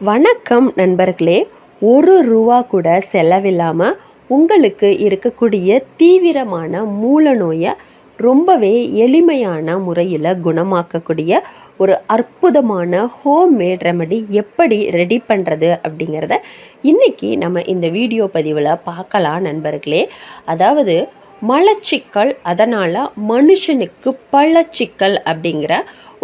வணக்கம் நண்பர்களே ஒரு ரூபா கூட செலவில்லாமல் உங்களுக்கு இருக்கக்கூடிய தீவிரமான மூல நோயை ரொம்பவே எளிமையான முறையில் குணமாக்கக்கூடிய ஒரு அற்புதமான ஹோம் மேட் ரெமடி எப்படி ரெடி பண்ணுறது அப்படிங்கிறத இன்றைக்கி நம்ம இந்த வீடியோ பதிவில் பார்க்கலாம் நண்பர்களே. அதாவது மலச்சிக்கல் அதனால் மனுஷனுக்கு பழச்சிக்கல் அப்படிங்கிற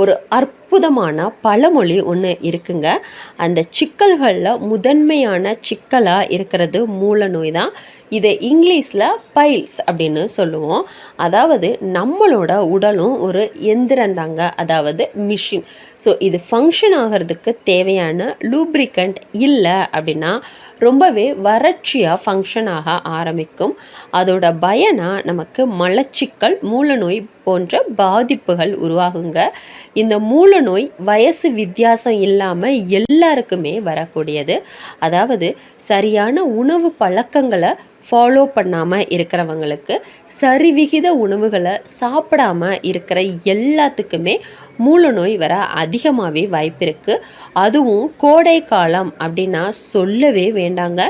ஒரு அற்புதமான பழமொழி ஒன்று இருக்குங்க. அந்த சிக்கல்களில் முதன்மையான சிக்கலாக இருக்கிறது மூல நோய் தான். இதை இங்கிலீஷில் பைல்ஸ் அப்படின்னு சொல்லுவோம். அதாவது நம்மளோட உடலும் ஒரு எந்திரம் தாங்க. அதாவது மிஷின். ஸோ இது ஃபங்க்ஷன் ஆகிறதுக்கு தேவையான லூப்ரிகண்ட் இல்லை அப்படின்னா ரொம்பவே வறட்சியாக ஃபங்க்ஷன் ஆக ஆரம்பிக்கும். அதோட பயனாக நமக்கு மலச்சிக்கல் மூலநோய் போன்ற பாதிப்புகள் உருவாகுங்க. இந்த மூல நோய் வயசு வித்தியாசம் இல்லாமல் எல்லாருக்குமே வரக்கூடியது. அதாவது சரியான உணவு பழக்கங்களை ஃபாலோ பண்ணாமல் இருக்கிறவங்களுக்கு சரிவிகித உணவுகளை சாப்பிடாம இருக்கிற எல்லாத்துக்குமே மூல நோய் வர அதிகமாகவே வாய்ப்பு இருக்குது அதுவும் கோடை காலம் அப்படின்னா சொல்லவே வேண்டாங்க.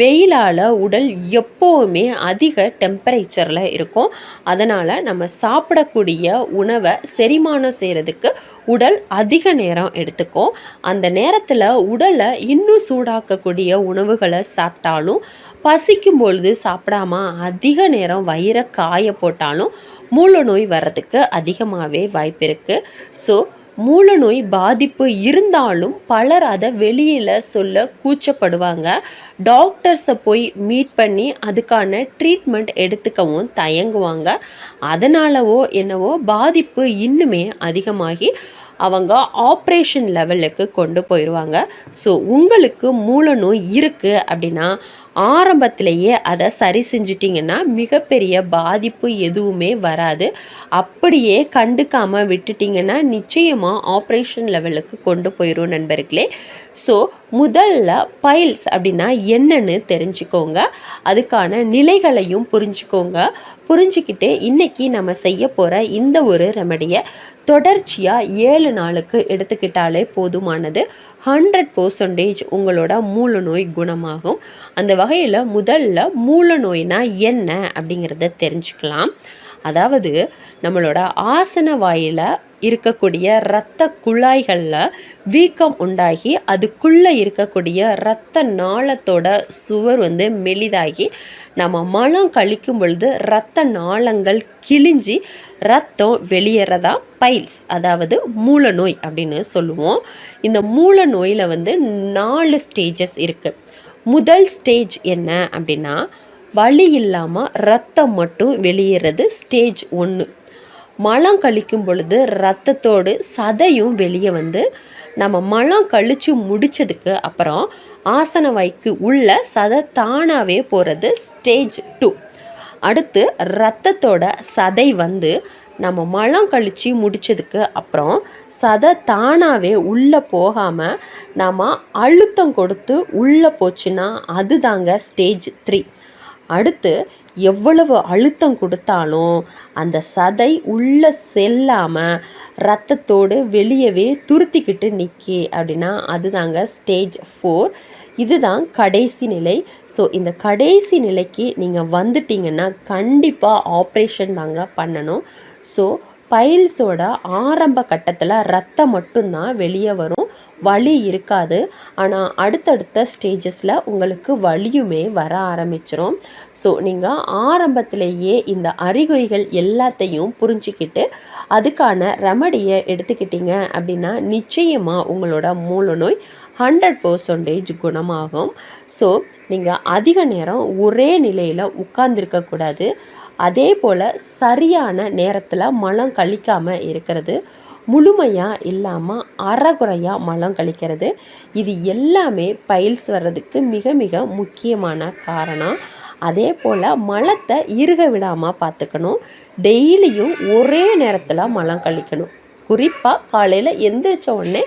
வெயிலால் உடல் எப்போவுமே அதிக டெம்பரேச்சரில் இருக்கும். அதனால் நம்ம சாப்பிடக்கூடிய உணவை செரிமானம் செய்கிறதுக்கு உடல் அதிக நேரம் எடுத்துக்கும். அந்த நேரத்தில் உடலை இன்னும் சூடாக்கக்கூடிய உணவுகளை சாப்பிட்டாலும் பசிக்கும் பொழுது சாப்பிடாம அதிக நேரம் வயிறை காய போட்டாலும் மூல நோய் வர்றதுக்கு அதிகமாகவே வாய்ப்பு இருக்குது ஸோ மூல நோய் பாதிப்பு இருந்தாலும் பலர் அதை வெளியில் சொல்ல கூச்சப்படுவாங்க. டாக்டர்ஸை போய் மீட் பண்ணி அதுக்கான ட்ரீட்மெண்ட் எடுத்துக்கவும் தயங்குவாங்க. அதனாலவோ என்னவோ பாதிப்பு இன்னுமே அதிகமாகி அவங்க ஆப்ரேஷன் லெவலுக்கு கொண்டு போயிடுவாங்க ஸோ உங்களுக்கு மூல நோய் இருக்குது அப்படின்னா ஆரம்பத்திலேயே அதை சரி செஞ்சிட்டிங்கன்னா மிகப்பெரிய பாதிப்பு எதுவுமே வராது. அப்படியே கண்டுக்காமல் விட்டுட்டிங்கன்னா நிச்சயமாக ஆப்ரேஷன் லெவலுக்கு கொண்டு போயிடும் நண்பர்களே. ஸோ முதல்ல பைல்ஸ் அப்படின்னா என்னன்னு தெரிஞ்சுக்கோங்க. அதுக்கான நிலைகளையும் புரிஞ்சுக்கோங்க. புரிஞ்சுக்கிட்டு இன்றைக்கி நம்ம செய்ய போகிற இந்த ஒரு ரெமடியை தொடர்ச்சியாக ஏழு நாளுக்கு எடுத்துக்கிட்டாலே போதுமானது. ஹண்ட்ரட் பர்சன்டேஜ் உங்களோட மூல நோய் குணமாகும். அந்த வகையில் முதல்ல மூல நோய்னா என்ன அப்படிங்கிறத தெரிஞ்சுக்கலாம். அதாவது நம்மளோட ஆசன வாயில் இருக்கக்கூடிய இரத்த குழாய்களில் வீக்கம் உண்டாகி அதுக்குள்ளே இருக்கக்கூடிய இரத்த நாளத்தோட சுவர் வந்து மெலிதாகி நம்ம மலம் கழிக்கும் பொழுது இரத்த நாளங்கள் கிழிஞ்சி ரத்தம் வெளியேறதா? பைல்ஸ் அதாவது மூல நோய் அப்படின்னு சொல்லுவோம். இந்த மூல நோயில் வந்து நாலு ஸ்டேஜஸ் இருக்குது முதல் ஸ்டேஜ் என்ன அப்படின்னா வலி இல்லாமல் ரத்தம் மட்டும் வெளியேறது ஸ்டேஜ் ஒன்று மலம் கழிக்கும் பொழுது ரத்தத்தோடு சதையும் வெளியே வந்து நம்ம மலம் கழித்து முடித்ததுக்கு அப்புறம் ஆசன வாய்க்கு உள்ள சதை தானாகவே போகிறது ஸ்டேஜ் டூ அடுத்து ரத்தத்தோட சதை வந்து நம்ம மலம் கழித்து முடித்ததுக்கு அப்புறம் சதை தானாகவே உள்ளே போகாமல் நம்ம அழுத்தம் கொடுத்து உள்ளே போச்சுன்னா அதுதாங்க ஸ்டேஜ் த்ரீ அடுத்து எவ்வளவு அழுத்தம் கொடுத்தாலும் அந்த சதை உள்ளே செல்லாமல் ரத்தத்தோடு வெளியவே துருத்திக்கிட்டு நிற்கி அப்படின்னா அதுதாங்க ஸ்டேஜ் ஃபோர் இதுதான் கடைசி நிலை. ஸோ இந்த கடைசி நிலைக்கு நீங்கள் வந்துட்டீங்கன்னா கண்டிப்பாக ஆப்ரேஷன் தாங்க பண்ணணும். ஸோ பைல்ஸோட ஆரம்ப கட்டத்தில் ரத்தம் மட்டும்தான் வெளியே வரும். வலி இருக்காது. ஆனால் அடுத்தடுத்த ஸ்டேஜஸில் உங்களுக்கு வலியுமே வர ஆரம்பிச்சிரும். ஸோ நீங்கள் ஆரம்பத்திலேயே இந்த அறிகுறிகள் எல்லாத்தையும் புரிஞ்சிக்கிட்டு அதுக்கான ரெமடியை எடுத்துக்கிட்டீங்க அப்படின்னா நிச்சயமாக உங்களோட மூல நோய் ஹண்ட்ரட் பர்சன்டேஜ் குணமாகும். ஸோ நீங்கள் அதிக நேரம் ஒரே நிலையில் உட்கார்ந்துருக்கக்கூடாது. அதே போல் சரியான நேரத்தில் மலம் கழிக்காமல் இருக்கிறது. முழுமையாக இல்லாமல் அறகுறையாக மலம் கழிக்கிறது. இது எல்லாமே பைல்ஸ் வர்றதுக்கு மிக மிக முக்கியமான காரணம். அதே போல் மலத்தை இறுக விடாமல் பார்த்துக்கணும் டெய்லியும் ஒரே நேரத்தில் மலம் கழிக்கணும். குறிப்பாக காலையில் எந்திரிச்ச உடனே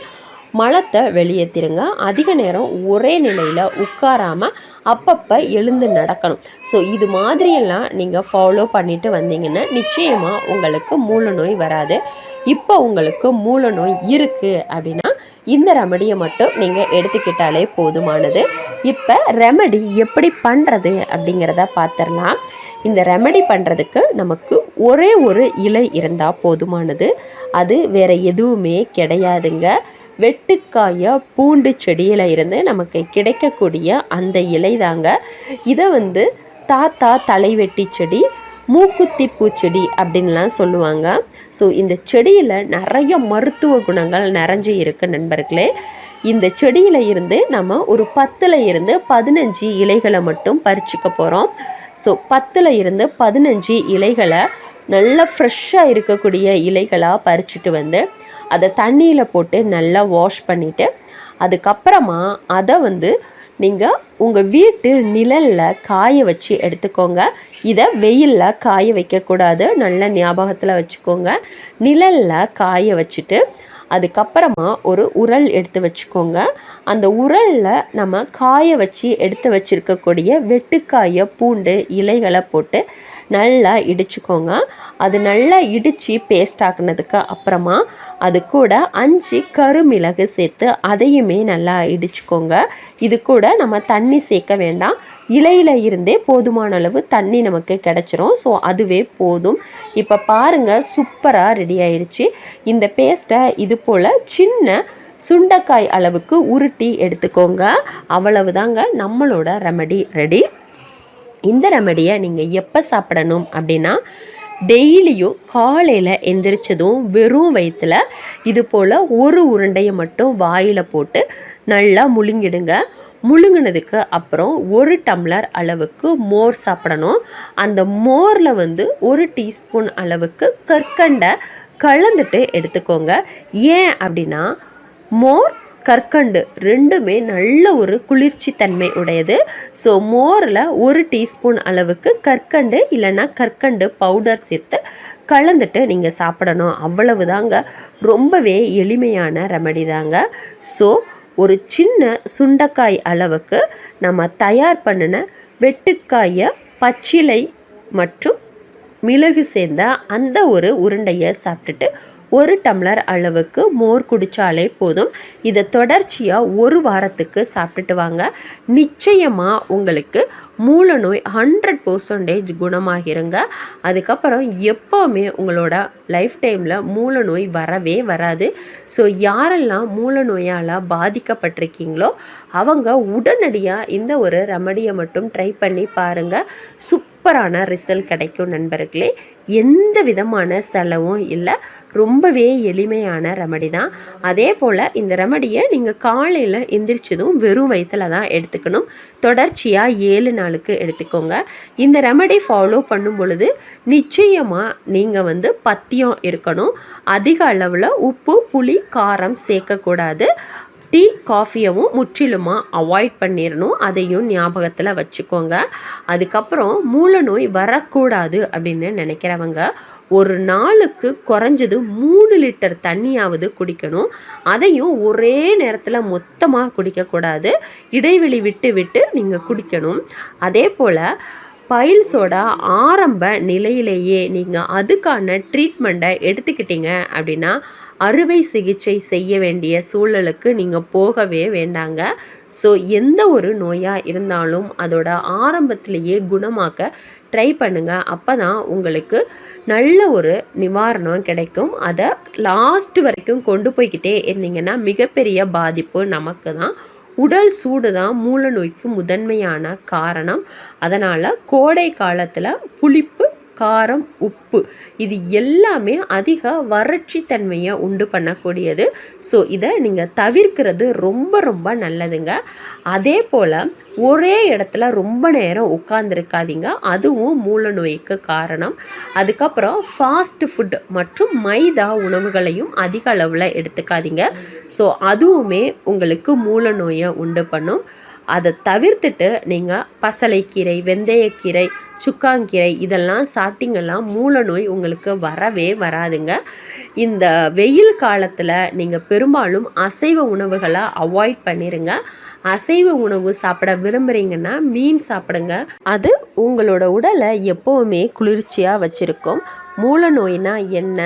மலத்தை வெளியேற்றிருங்க அதிக நேரம் ஒரே நிலையில் உட்காராமல் அப்பப்போ எழுந்து நடக்கணும். ஸோ இது மாதிரியெல்லாம் நீங்கள் ஃபாலோ பண்ணிட்டு வந்தீங்கன்னா நிச்சயமாக உங்களுக்கு மூல நோய் வராது. இப்போ உங்களுக்கு மூல நோய் இருக்குது அப்படின்னா இந்த ரெமடியை மட்டும் நீங்கள் எடுத்துக்கிட்டாலே போதுமானது. இப்போ ரெமடி எப்படி பண்ணுறது அப்படிங்கிறத பார்த்துடலாம் இந்த ரெமடி பண்ணுறதுக்கு நமக்கு ஒரே ஒரு இலை இருந்தால் போதுமானது. அது வேறு எதுவுமே கிடையாதுங்க. வெட்டுக்காய பூண்டு செடியில் இருந்து நமக்கு கிடைக்கக்கூடிய அந்த இலை தாங்க. இதை வந்து தாத்தா தலைவெட்டி செடி மூக்குத்தி பூச்செடி அப்படின்லாம் சொல்லுவாங்க. ஸோ இந்த செடியில் நிறைய மருத்துவ குணங்கள் நிறைஞ்சு இருக்கு நண்பர்களே. இந்த செடியில் இருந்து நம்ம ஒரு பத்தில் இருந்து பதினஞ்சு இலைகளை மட்டும் பறிச்சுக்க போகிறோம் ஸோ பத்தில் இருந்து பதினஞ்சு இலைகளை நல்லா ஃப்ரெஷ்ஷாக இருக்கக்கூடிய இலைகளாக பறிச்சுட்டு வந்து அதை தண்ணியில் போட்டு நல்லா வாஷ் பண்ணிவிட்டு அதுக்கப்புறமா அதை வந்து நீங்கள் உங்கள் வீட்டு நிழலில் காய வச்சு எடுத்துக்கோங்க. இதை வெயிலில் காய வைக்கக்கூடாது நல்ல ஞாபகத்தில் வச்சுக்கோங்க. நிழலில் காய வச்சுட்டு அதுக்கப்புறமா ஒரு உரல் எடுத்து வச்சுக்கோங்க. அந்த உரலில் நம்ம காய வச்சு எடுத்து வச்சுருக்கக்கூடிய வெட்டுக்காய பூண்டு இலைகளை போட்டு நல்லா இடிச்சுக்கோங்க. அது நல்லா இடித்து பேஸ்ட் ஆக்குனதுக்கு அப்புறமா அது கூட அஞ்சு கருமிளகு சேர்த்து அதையுமே நல்லா இடிச்சுக்கோங்க. இது கூட நம்ம தண்ணி சேர்க்க வேண்டாம். இலையில் இருந்தே போதுமான அளவு தண்ணி நமக்கு கிடச்சிரும். ஸோ அதுவே போதும். இப்போ பாருங்கள் சூப்பராக ரெடி ஆயிடுச்சு இந்த பேஸ்ட்டை இது போல் சின்ன சுண்டைக்காய் அளவுக்கு உருட்டி எடுத்துக்கோங்க. அவ்வளவுதாங்க நம்மளோட ரெமடி ரெடி இந்த ரெமடியை நீங்கள் எப்போ சாப்பிடணும் அப்படின்னா டெய்லியும் காலையில் எந்திரிச்சதும் வெறும் வயிற்றில் இது போல் ஒரு உருண்டையை மட்டும் வாயில் போட்டு நல்லா முழுங்கிடுங்க. முழுங்கினதுக்கு அப்புறம் ஒரு டம்ளர் அளவுக்கு மோர் சாப்பிடணும். அந்த மோரில் வந்து ஒரு டீஸ்பூன் அளவுக்கு கற்கண்டை கலந்துட்டு எடுத்துக்கோங்க. ஏன் அப்படின்னா மோர் கற்கண்டு ரெண்டுமே நல்ல ஒரு குளிர்ச்சி தன்மை உடையது. ஸோ மோரில் ஒரு டீஸ்பூன் அளவுக்கு கற்கண்டு இல்லைன்னா கற்கண்டு பவுடர் சேர்த்து கலந்துட்டு நீங்கள் சாப்பிடணும். அவ்வளவு தாங்க ரொம்பவே எளிமையான ரெமடி தாங்க. ஸோ ஒரு சின்ன சுண்டைக்காய் அளவுக்கு நம்ம தயார் பண்ணின வெட்டுக்காயை பச்சிலை மற்றும் மிளகு சேர்ந்த அந்த ஒரு உருண்டையை சாப்பிட்டுட்டு ஒரு டம்ளர் அளவுக்கு மோர் குடித்தாலே போதும். இதை தொடர்ச்சியாக ஒரு வாரத்துக்கு சாப்பிட்டுட்டு வாங்க. நிச்சயமாக உங்களுக்கு மூல நோய் ஹண்ட்ரட் பர்சன்டேஜ் குணமாகிருங்க. அதுக்கப்புறம் எப்போவுமே உங்களோட லைஃப் டைமில் மூல நோய் வரவே வராது. ஸோ யாரெல்லாம் மூல நோயால் பாதிக்கப்பட்டிருக்கீங்களோ அவங்க உடனடியாக இந்த ஒரு ரெமடியை மட்டும் ட்ரை பண்ணி பாருங்கள் சூப்பரான ரிசல்ட் கிடைக்கும் நண்பர்களே. எந்த விதமான செலவும் இல்லை. ரொம்பவே எளிமையான ரெமடி தான். அதே போல் இந்த ரெமடியை நீங்கள் காலையில் எந்திரிச்சதும் வெறும் வயிற்றில் தான் எடுத்துக்கணும். தொடர்ச்சியாக ஏழு நாளுக்கு எடுத்துக்கோங்க. இந்த ரெமடி ஃபாலோ பண்ணும் பொழுது நிச்சயமாக நீங்கள் வந்து பத்தியம் இருக்கணும். அதிக அளவில் உப்பு புளி காரம் சேர்க்கக்கூடாது. டீ காஃபியவும் முற்றிலுமாக அவாய்ட் பண்ணிடணும் அதையும் ஞாபகத்தில் வச்சுக்கோங்க. அதுக்கப்புறம் மூல நோய் வரக்கூடாது அப்படின்னு நினைக்கிறவங்க ஒரு நாளுக்கு குறைஞ்சது மூணு லிட்டர் தண்ணியாவது குடிக்கணும். அதையும் ஒரே நேரத்தில் மொத்தமாக குடிக்கக்கூடாது. இடைவெளி விட்டு விட்டு நீங்கள் குடிக்கணும். அதே போல் பைல்ஸோட ஆரம்ப நிலையிலேயே நீங்கள் அதுக்கான ட்ரீட்மெண்ட்டை எடுத்துக்கிட்டீங்க அப்படின்னா அறுவை சிகிச்சை செய்ய வேண்டிய சூழலுக்கு நீங்கள் போகவே வேண்டாங்க. ஸோ எந்த ஒரு நோயாக இருந்தாலும் அதோட ஆரம்பத்திலேயே குணமாக்க ட்ரை பண்ணுங்கள் அப்போ தான் உங்களுக்கு நல்ல ஒரு நிவாரணம் கிடைக்கும். அதை லாஸ்ட் வரைக்கும் கொண்டு போய்கிட்டே இருந்தீங்கன்னா மிகப்பெரிய பாதிப்பு நமக்கு தான் உடல் சூடு தான் மூல நோய்க்கு முதன்மையான காரணம். அதனால் கோடை காலத்தில் புளிப்பு காரம் உப்பு. இது எல்லாமே அதிக வறட்சி தன்மையை உண்டு பண்ணக்கூடியது. ஸோ இதை நீங்கள் தவிர்க்கிறது ரொம்ப ரொம்ப நல்லதுங்க. அதே போல் ஒரே இடத்துல ரொம்ப நேரம் உட்காந்துருக்காதீங்க அதுவும் மூல நோய்க்கு காரணம். அதுக்கப்புறம் ஃபாஸ்ட் ஃபுட் மற்றும் மைதா உணவுகளையும் அதிக அளவில் எடுத்துக்காதீங்க. ஸோ அதுவுமே உங்களுக்கு மூல நோயை உண்டு பண்ணும். அதை தவிர்த்துட்டு நீங்கள் பசலைக்கீரை வெந்தயக்கீரை சுக்காங்கீரை இதெல்லாம் சாப்பிட்டீங்கன்னா மூல நோய் உங்களுக்கு வரவே வராதுங்க. இந்த வெயில் காலத்தில் நீங்கள் பெரும்பாலும் அசைவ உணவுகளை அவாய்ட் பண்ணிடுங்க அசைவ உணவு சாப்பிட விரும்புகிறீங்கன்னா மீன் சாப்பிடுங்க. அது உங்களோட உடலை எப்போவுமே குளிர்ச்சியாக வச்சுருக்கும். மூல நோய்னா என்ன?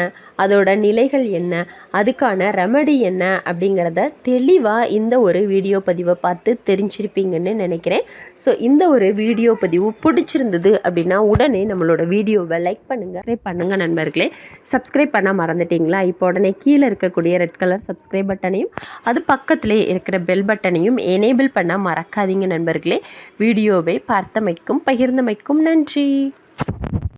அதோட நிலைகள் என்ன? அதுக்கான ரெமடி என்ன? அப்படிங்கிறத தெளிவாக இந்த ஒரு வீடியோ பதிவை பார்த்து தெரிஞ்சிருப்பீங்கன்னு நினைக்கிறேன். ஸோ இந்த ஒரு வீடியோ பதிவு பிடிச்சிருந்தது அப்படின்னா உடனே நம்மளோட வீடியோவை லைக் பண்ணுங்கள் சப்ஸ்கிரைப் பண்ணுங்கள் நண்பர்களே. சப்ஸ்கிரைப் பண்ண மறந்துட்டீங்களா? இப்போ உடனே கீழே இருக்கக்கூடிய ரெட் கலர் சப்ஸ்கிரைப் பட்டனையும் அது பக்கத்திலே இருக்கிற பெல் பட்டனையும் எனேபிள் பண்ண மறக்காதீங்க நண்பர்களே. வீடியோவை பார்த்தமைக்கும் பகிர்ந்தமைக்கும் நன்றி.